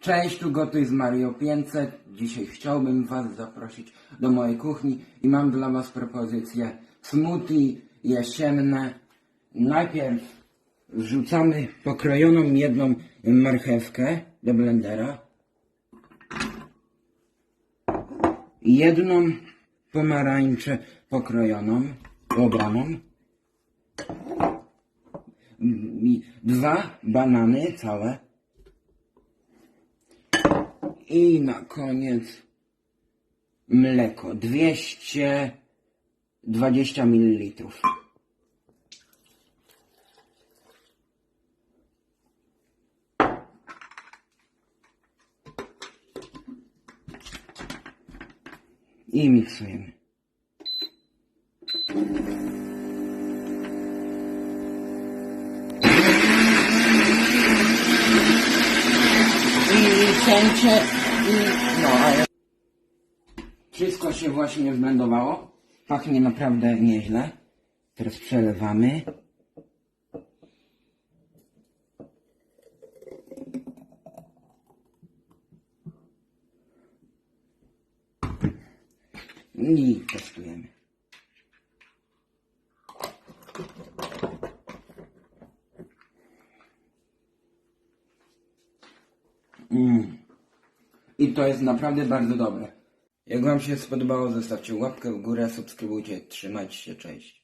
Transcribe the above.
Cześć, tu Gotuj z Mario 500. Dzisiaj chciałbym Was zaprosić do mojej kuchni i mam dla Was propozycję smoothie jesienne. Najpierw wrzucamy pokrojoną jedną marchewkę do blendera. Jedną pomarańczę pokrojoną, obraną. I Dwa banany całe. I na koniec mleko 220 ml. I miksujemy. I cięcie i no ale wszystko się właśnie zblendowało. Pachnie naprawdę nieźle. Teraz przelewamy. I testujemy. Mm. I to jest naprawdę bardzo dobre. Jak Wam się spodobało, zostawcie łapkę w górę, subskrybujcie, trzymajcie się, cześć.